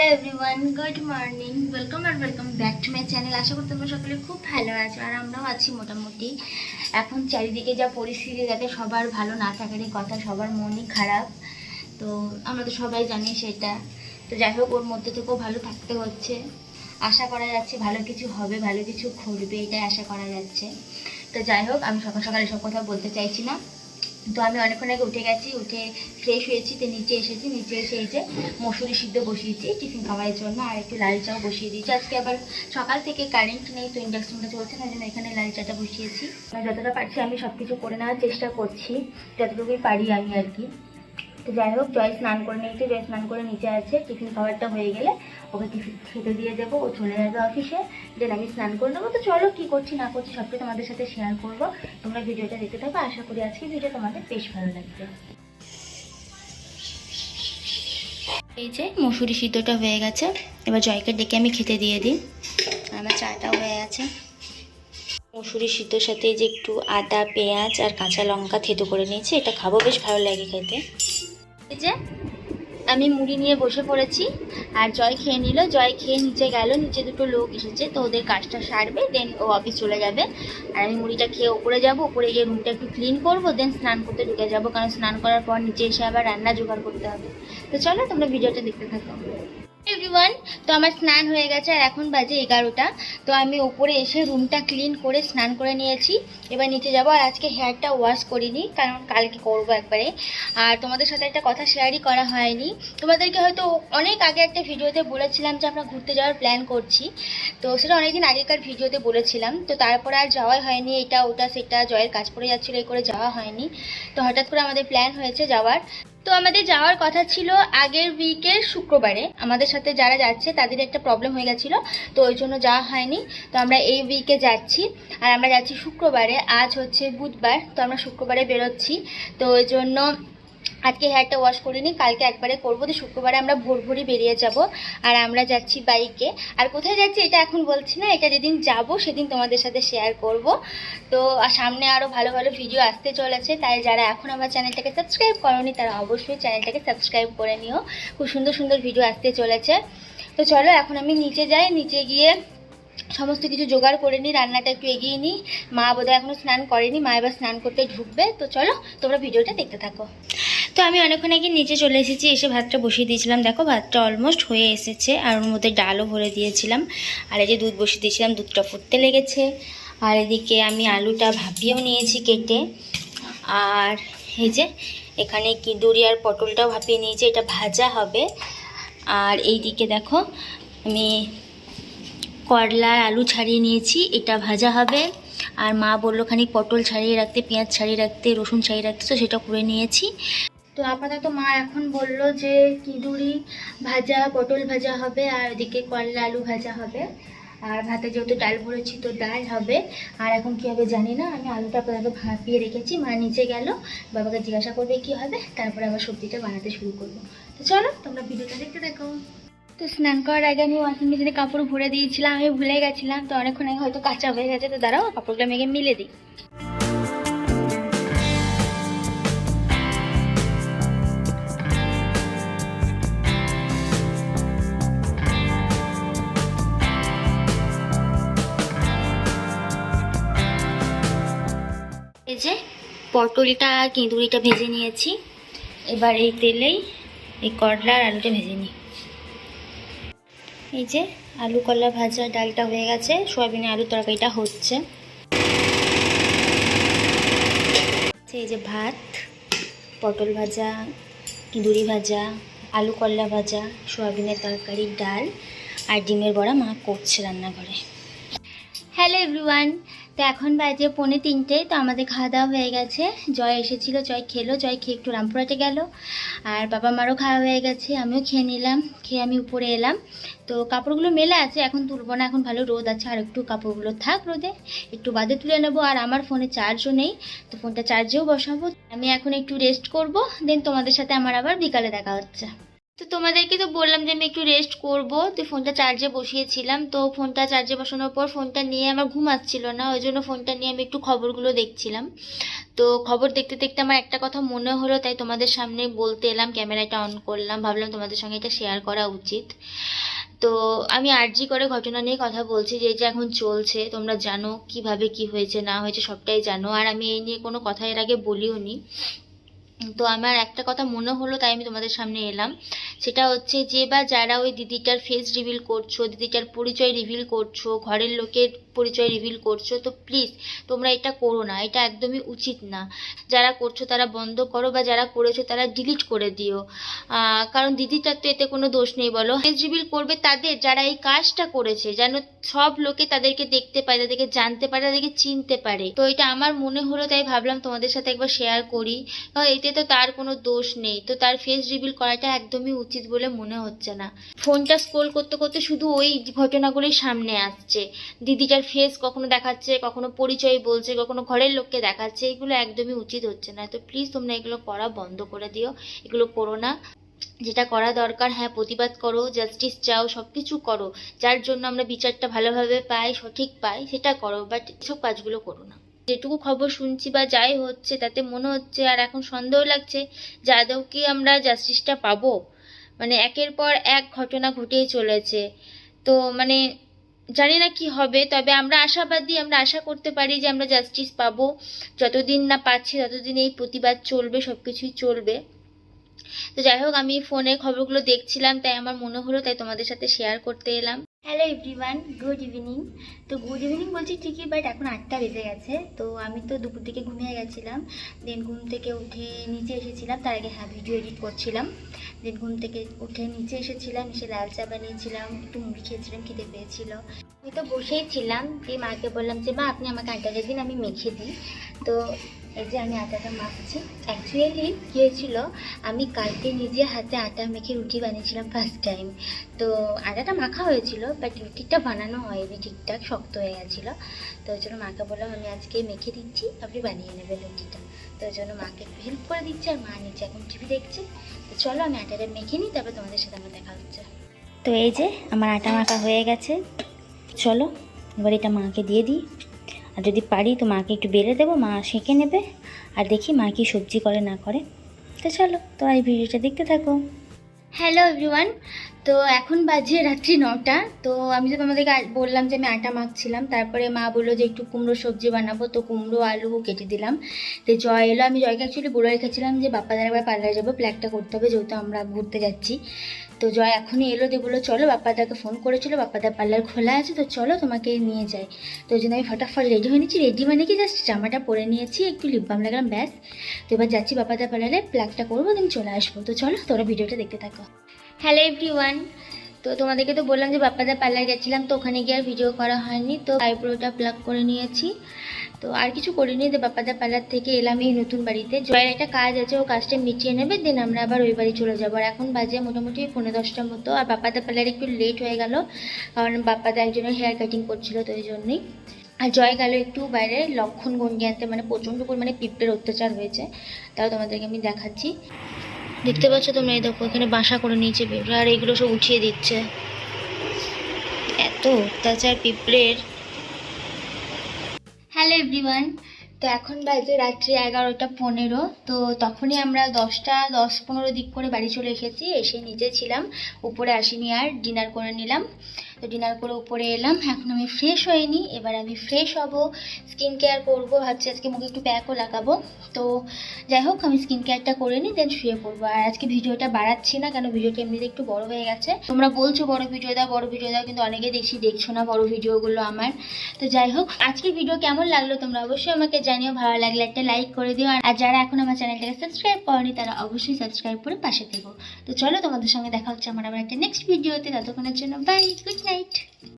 Hello everyone, good morning. Welcome R welcome back to my channel. আশা করি তোমরা সকলে খুব ভালো আছো, আর আমরাও আছি মোটামুটি। এখন চারিদিকে যা পরিস্থিতি, যাতে সবার ভালো না থাকারই কথা, সবার মনই খারাপ। তো আমরা তো সবাই জানি সেটা। তো যাই হোক, ওর মধ্যে থেকেও ভালো থাকতে হচ্ছে। আশা করা যাচ্ছে ভালো কিছু হবে, ভালো কিছু ঘটবে, এটাই আশা করা যাচ্ছে। তো যাই হোক, আমি সকাল সকাল এসব কথা বলতে চাইছি না। তো আমি অনেকক্ষণ আগে উঠে গেছি, উঠে ফ্রেশ হয়েছি, তো নিচে এসেছি, নিচে এসে এই যে মসুরি সিদ্ধ বসিয়েছি টিফিন খাবারের জন্য, আর একটু লাল চাও বসিয়ে দিয়েছি। আজকে আবার সকাল থেকে কারেন্ট নেই, তো ইন্ডাকশনটা চলছে না জন্য এখানে লাল চাটা বসিয়েছি। যতটা পারছি আমি সব কিছু করে নেওয়ার চেষ্টা করছি, যতটুকুই পারি আমি আর কি। তো যাই হোক জয় স্নান করে নিয়েছে জয় স্নান করে নিচে আছে টিফিন খাবারটা হয়ে গেলে ওকে টিফিন খেতে দিয়ে দেবো, ও চলে যাবে অফিসে দেন আমি স্নান করে নেব। তো চলো কী করছি, না করছি সবটাই তোমাদের সাথে শেয়ার করব। তোমরা ভিডিওটা দেখতে থাকো, আশা করি আজকে ভিডিও তোমাদের বেশ ভালো লাগবে। এই যে মসুরি সিদ্ধটা হয়ে গেছে, এবার জয়কে ডেকে আমি খেতে দিয়ে দিই। আমার চাটাও হয়ে গেছে। মসুরি সিদ্ধর সাথে যে একটু আদা, পেঁয়াজ আর কাঁচা লঙ্কা থেতো করে নিয়েছি, এটা খাব, বেশ ভালো লাগে খেতে। যে, আমি মুড়ি নিয়ে বসে পড়েছি, আর জয় খেয়ে নিল। জয় খেয়ে নিচে গেল, নিচে দুটো লোক এসেছে, তো ওদের কাজটা সারবে দেন ও অফিস চলে যাবে। আর আমি মুড়িটা খেয়ে ওপরে যাব, ওপরে গিয়ে রুমটা একটু ক্লিন করব দেন স্নান করতে ঢুকে যাব, কারণ স্নান করার পর নিচে এসে আবার রান্না জোগাড় করতে হবে। তো চলো, তোমরা ভিডিওটা দেখতে থাকো। এভরিওয়ান তো আমার স্নান হয়ে গেছে আর এখন বাজে এগারোটা। তো আমি ওপরে এসে রুমটা ক্লিন করে স্নান করে নিয়েছি। এবার নিচে যাব আর আজকে হেয়ারটা ওয়াশ করিনি, কারণ কালকে করব একবারে। আর তোমাদের সাথে একটা কথা শেয়ারই করা হয়নি। তোমাদেরকে হয়তো অনেক আগে একটা ভিডিওতে বলেছিলাম যে আমরা ঘুরতে যাওয়ার প্ল্যান করছি। তো সেটা অনেকদিন আগেকার ভিডিওতে বলেছিলাম। তো তারপরে আর যাওয়াই হয়নি, এটা ওটা সেটা জয়ের কাজ পড়ে যাচ্ছিল এই করে যাওয়া হয়নি। তো হঠাৎ করে আমাদের প্ল্যান হয়েছে যাওয়ার। তো আমাদের যাওয়ার কথা ছিল আগের উইকের শুক্রবারে। আমাদের সাথে যারা যাচ্ছে, তাদের একটা প্রবলেম হয়ে গেছিল, তো ওই জন্য যাওয়া হয়নি। তো আমরা এই উইকে যাচ্ছি, আর আমরা যাচ্ছি শুক্রবারে। আজ হচ্ছে বুধবার, তো আমরা শুক্রবারে বেরোচ্ছি। তো ওই জন্য আজকে হেয়ারটা ওয়াশ করিনি কালকে একবারে করব তো শুক্রবারে আমরা ভোর ভোরই বেরিয়ে যাব, আর আমরা যাচ্ছি বাইকে আর কোথায় যাচ্ছি এটা এখন বলছি না, এটা যেদিন যাব সেদিন তোমাদের সাথে শেয়ার করব। তো সামনে আরও ভালো ভালো ভিডিও আসতে চলেছে, তাই যারা এখন আমার চ্যানেলটাকে সাবস্ক্রাইব করনি, তারা অবশ্যই চ্যানেলটাকে সাবস্ক্রাইব করে নিও। খুব সুন্দর সুন্দর ভিডিও আসতে চলেছে। তো চলো, এখন আমি নিচে যাই, নিচে গিয়ে সমস্ত কিছু জোগাড় করে নিই, রান্নাটা একটু এগিয়ে নিই। মা বোধহয় এখনও স্নান করেনি, মা এবার স্নান করতে ঢুকবে। তো চলো, তোমরা ভিডিওটা দেখতে থাকো। তো আমি অনেকক্ষণ আগে নিচে চলে এসেছি, এসে ভাতটা বসিয়ে দিয়েছিলাম। দেখো, ভাতটা অলমোস্ট হয়ে এসেছে, আর ওর মধ্যে ডালও ভরে দিয়েছিলাম। আর এই যে দুধ বসিয়ে দিয়েছিলাম, দুধটা ফুটতে লেগেছে। আর এদিকে আমি আলুটা ভাপিয়েও নিয়েছি কেটে। আর এই যে এখানে কিদুরি আর পটলটাও ভাপিয়ে নিয়েছি, এটা ভাজা হবে। আর এই দিকে দেখো, আমি করলা আলু ছাড়িয়ে নিয়েছি, এটা ভাজা হবে। আর মা বলল খানিক পটল ছাড়িয়ে রাখতে, পেঁয়াজ ছাড়িয়ে রাখতে, রসুন ছাড়িয়ে রাখতে, তো সেটা করে নিয়েছি। তো আপাতত মা এখন বলল যে কিদুরি ভাজা, পটল ভাজা হবে আর ওদিকে করলা আলু ভাজা হবে। আর ভাতে যেহেতু ডাল ভরেছি তো ডাল হবে। আর এখন কী হবে জানি না, আমি আলুটা আপাতত ভাপিয়ে রেখেছি, মা নিচে গেল, বাবাকে জিজ্ঞাসা করবে কি হবে, তারপরে আবার সবজিটা বানাতে শুরু করব। তো চলো, তোমরা ভিডিওটা দেখতে দেখো তো স্নান করার আগে আমি ওয়াশিং মেশিনে কাপড় ভরে দিয়েছিলাম, আমি ভুলে গেছিলাম, তো অনেকক্ষণ আগে হয়তো কাঁচা হয়ে গেছে, তো দাঁড়াও, কাপড়গুলো মেঘে মিলে দিই। যে পটলটা, কেঁদুরিটা ভেজে নিয়েছি। এবার এই তেলেই এই করলা আর আলুটা ভেজে নিই। এই যে আলু কলা ভাজা ডালটা হয়ে গেছে। সয়াবিনে আলু তরকারিটা হচ্ছে এই যে ভাত, পটল ভাজা, কিঁদুরি ভাজা, আলু করলা ভাজা, সয়াবিনের তরকারি, ডাল আর ডিমের বড়া মা করছে রান্নাঘরে। হ্যালো এভরিওয়ান তো এখন বাজে পৌনে তিনটে, তো আমাদের খাওয়া দাওয়া হয়ে গেছে। জয় এসেছিল, জয় খেলো, জয় খেয়ে একটু রামপুরহাটে গেল। আর বাবা মারও খাওয়া হয়ে গেছে, আমিও খেয়ে নিলাম, খেয়ে আমি উপরে এলাম। তো কাপড়গুলো মেলে আছে, এখন তুলবো না, এখন ভালো রোদ আছে, আর একটু কাপড়গুলো থাক রোদে, একটু বাদে তুলে নেব। আর আমার ফোনে চার্জও নেই, তো ফোনটা চার্জেও বসাবো। আমি এখন একটু রেস্ট করব দেন তোমাদের সাথে আমার আবার বিকালে দেখা হচ্ছে। তো তোমাদেরকে তো বললাম যে আমি একটু রেস্ট করব। তো ফোনটা চার্জে বসিয়েছিলাম। তো ফোনটা চার্জে বসানোর পর ফোনটা নিয়ে আমার ঘুম আসছিল না। ওই জন্য ফোনটা নিয়ে আমি একটু খবরগুলো দেখছিলাম। তো খবর দেখতে দেখতে আমার একটা কথা মনে হলো, তাই তোমাদের সামনে বলতে এলাম, ক্যামেরাটা অন করলাম। ভাবলাম তোমাদের সঙ্গে এটা শেয়ার করা উচিত। তো আমি আর্জি করে ঘটনা নিয়ে কথা বলছি যে এটা এখন চলছে, তোমরা জানো কীভাবে কি হয়েছে, না হয়েছে, সবটাই জানো। আর আমি এই নিয়ে কোনো কথা এর আগে বলিও নি তো আমার একটা কথা মনে হলো, তাই আমি তোমাদের সামনে এলাম। সেটা হচ্ছে যে, বা যারা ওই দিদিটার ফেস রিভিল করছ, দিদিটার পরিচয় রিভিল করছ, ঘরের লোকের পরিচয় রিভিল করছ, তো প্লিজ তোমরা এটা করো না, এটা একদমই উচিত না। যারা করছ তারা বন্ধ করো, বা যারা করেছ তারা ডিলিট করে দিও। কারণ দিদিটার তো এতে কোনো দোষ নেই, বলো। ফেস রিভিল করবে তাদের, যারা এই কাজটা করেছে, যেন সব লোকে তাদেরকে দেখতে পায়, তাদেরকে জানতে পারে, তাদেরকে চিনতে পারে। তো এটা আমার মনে হলো, তাই ভাবলাম তোমাদের সাথে একবার শেয়ার করি। কারণ এতে তো তার কোনো দোষ নেই। তো তার ফেস রিভিল করাটা একদমই উচিত বলে মনে হচ্ছে না। ফোনটা স্ক্রোল করতে করতে শুধু ওই ঘটনাগুলোই সামনে আসছে। দিদিটার ফেস কখনো দেখাচ্ছে, কখনো পরিচয় বলছে, কখনো ঘরের লোককে দেখাচ্ছে, এগুলো একদমই উচিত হচ্ছে না। তো প্লিজ তোমরা এগুলো করা বন্ধ করে দিও। এগুলো করো না। যেটা করা দরকার হ্যাঁ প্রতিবাদ করো জাস্টিস চাও সব কিছু করো। যার জন্য আমরা বিচারটা ভালোভাবে পাই, সঠিক পাই, সেটা করো। বাট এসব কাজগুলো করো না। যেটুকু খবর শুনছি বা যাই হচ্ছে, তাতে মনে হচ্ছে আর এখন সন্দেহ লাগছে যে আদৌ কি আমরা জাস্টিসটা পাবো। মানে একের পর এক ঘটনা ঘটেই চলেছে। তো মানে জানি না কি হবে, তবে আমরা আশাবাদী, আমরা আশা করতে পারি যে আমরা জাস্টিস পাবো। যতদিন না পাচ্ছি, ততদিন এই প্রতিবাদ চলবে সব কিছুই চলবে। তো যাই হোক, আমি ফোনে খবরগুলো দেখছিলাম, তাই আমার মনে হলো, তাই তোমাদের সাথে শেয়ার করতে এলাম। হ্যালো এভরিওয়ান গুড ইভিনিং তো গুড ইভিনিং বলছি ঠিকই বাট এখন আটটা বেজে গেছে। তো আমি তো দুপুর থেকে ঘুমিয়ে গেছিলাম। দেন ঘুম থেকে উঠে নিচে এসেছিলাম, তার আগে হ্যাঁ ভিডিও এডিট করছিলাম। দেন ঘুম থেকে উঠে নিচে এসেছিলাম, এসে লাল চা বানিয়েছিলাম, একটু মুড়ি খেয়েছিলাম, খিদে পেয়েছিল। আমি তো বসেই ছিলাম, দিয়ে মাকে বললাম যে, মা, আপনি আমাকে আটাটা দিন, আমি মেখে দিই। তো যে আমি আটাটা মাখছি। অ্যাকচুয়ালি কী হয়েছিল আমি কালকে নিজে হাতে আটা মেখে রুটি বানিয়েছিলাম ফার্স্ট টাইম তো আটাটা মাখা হয়েছিল বাট রুটিটা বানানো হয়নি ঠিকঠাক, শক্ত হয়ে গেছিল। তো ওই জন্য মাকে বললাম, আমি আজকে মেখে দিচ্ছি, আপনি বানিয়ে নেবেন রুটিটা। তো ওই জন্য মাকে একটু হেল্প করে দিচ্ছে, আর মা নিচে এখন টিভি দেখছে। তো চলো আমি আটাটা মেখে নিই, তারপর তোমাদের সাথে আমার দেখা হচ্ছে। তো এই যে, আমার আটা মাখা হয়ে গেছে। চলো, এবার এটা মাকে দিয়ে দিই। আর যদি পারি তো মাকে একটু বেলে দেবো, মা সেঁকে নেবে। আর দেখি মা কি সবজি করে, না করে। তো চলো, তো এই ভিডিওটা দেখতে থাকো। হ্যালো এভরিওয়ান তো এখন বাজে রাত্রি নটা। তো আমি তো তোমাদেরকে বললাম যে আমি আটা মাখছিলাম। তারপরে মা বলল যে একটু কুমড়ো সবজি বানাবো। তো কুমড়ো, আলু কেটে দিলাম। তো জয় এলো। আমি জয়কে অ্যাকচুয়ালি বলে রেখেছিলাম যে বাপ্পাদার একবার পার্লারে যাব। প্ল্যাকটা করতে হবে, যেহেতু আমরা ঘুরতে যাচ্ছি। তো জয় এখনই এলো দিয়ে বলল, চলো বাপ্পাদাকে ফোন করেছিল, বাপ্পাদার পার্লার খোলা আছে, তো চলো তোমাকে নিয়ে যাই। তো ওই জন্য আমি ফটাফট রেডি হয়ে নিচ্ছি। রেডি মানে কি? জাস্ট জামাটা পরে নিয়েছি, একটু লিপ বাম লাগালাম, ব্যাস। তো এবার যাচ্ছি বাপ্পাদার পার্লারে প্ল্যাকটা করব দিন চলে আসব। তো চলো তোরা ভিডিওটা দেখতে থাকো। হ্যালো এভরিওয়ান তো তোমাদেরকে তো বললাম যে বাপ্পাদার পার্লার গেছিলাম, তো ওখানে গিয়ে আর ভিডিও করা হয়নি, তো আইব্রোটা প্লাগ করে নিয়েছি। তো আর কিছু করিনি, যে বাপ্পাদার পার্লার থেকে এলাম এই নতুন বাড়িতে। জয়ের একটা কাজ আছে, ও কাজটা মিটিয়ে নেবে, দেন আমরা আবার ওই বাড়ি চলে যাব। আর এখন বাজে মোটামুটি পনেরো দশটার মতো, আর বাপ্পাদার পার্লারে একটু লেট হয়ে গেল, কারণ বাপ্পাদা একজনের হেয়ার কাটিং করছিল, তো ওই জন্যই। আর জয় গেল একটু বাইরে, লক্ষণ গন্ডি আনতে মানে প্রচণ্ড পরিমাণে পিঁপড়ের অত্যাচার হয়েছে, তাও তোমাদেরকে আমি দেখাচ্ছি। দেখতে পাচ্ছ তোমরা, এই দেখো, এখানে বাসা করে নিয়েছে পিঁপড়ে আর এগুলো সব উঠিয়ে দিচ্ছে। এত অত্যাচার পিঁপড়ের। হ্যালো এভরিওয়ান তো এখন বাজে রাত্রি এগারোটা পনেরো, তো তখনই আমরা দশটা, দশ পনেরো দিক করে বাড়ি চলে এসেছি। এসে নিচে ছিলাম, উপরে আসিনি আর ডিনার করে নিলাম। তো ডিনার করে উপরে এলাম, এখন আমি ফ্রেশ হইনি এবার আমি ফ্রেশ হব। স্কিন কেয়ার করব, ভাবছি আজকে মুখে একটু প্যাকও লাগাবো। তো যাই হোক, আমি স্কিন কেয়ারটা করে নিই দেন শুয়ে পড়ব। আর আজকে ভিডিওটা বাড়াচ্ছি না, কেন ভিডিওটা এমনিতে একটু বড় হয়ে গেছে। তোমরা বলছো বড় ভিডিও দাও, বড় ভিডিও দাও, কিন্তু অনেকে দেখছি দেখছ না বড় ভিডিওগুলো আমার। তো যাই হোক, আজকের ভিডিও কেমন লাগল তোমরা অবশ্যই আমাকে জানিও, ভালো লাগলে একটা লাইক করে দিও। আর যারা এখন আমার চ্যানেলটাকে সাবস্ক্রাইব করনি, তারা অবশ্যই সাবস্ক্রাইব করে পাশে থেকো। তো চলো, তোমাদের সঙ্গে দেখা হচ্ছে আমার আবার একটা নেক্সট ভিডিওতে ততক্ষণের জন্য বাই গুড নাইট